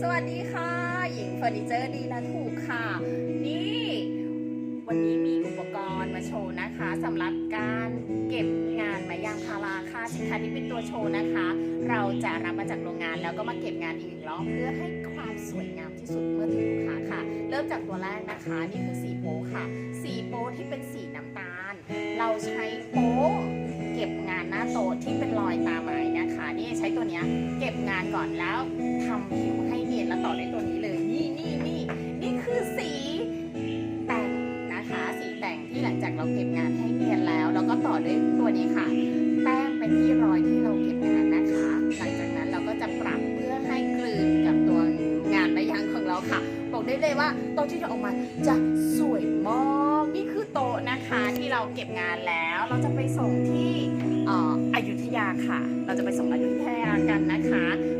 สวัสดีค่ะ หญิงเฟอร์นิเจอร์ดีและถูกค่ะ นี่ วันนี้มีอุปกรณ์มาโชว์นะคะสำหรับการเก็บงานไม้ยางพาราค่ะสินค้าที่เป็นตัวโชว์นะคะ เราจะรับมาจากโรงงานแล้วก็มาเก็บงานอีกหนึ่งรอบเพื่อให้ความสวยงามที่สุดเมื่อถึงลูกค้าค่ะ เริ่มจากตัวแรกนะคะ นี่คือสีโป๊ค่ะ สีโป๊ที่เป็นสีน้ำตาล เราใช้โป๊เก็บงานหน้าโต๊ะที่เป็นรอยตาไม้นะคะ นี่ใช้ตัวเนี้ย ก็บงานก่อนแล้วทำผิวให้เนียนแล้วต่อด้วยตัวนี้เลย นี่นี่นี่นี่คือสีแต่งนะคะ สีแต่งที่หลังจากเราเก็บงานให้เนียนแล้ว แล้วก็ต่อด้วยตัวนี้ค่ะ แป้งไปที่รอยที่เราเก็บงานนะคะ หลังจากนั้นเราก็จะปรับเพื่อให้กลืนกับตัวงานใบยางของเราค่ะ บอกได้เลยว่าโต๊ะที่จะออกมาจะสวยมากนี่คือโต๊ะนะคะที่เราเก็บงานแล้ว เราจะไปส่งที่เอ่ออยุธยาค่ะ เราจะไปส่งอยุธยา กันนะคะงานสวยมากแน่นอนค่ะ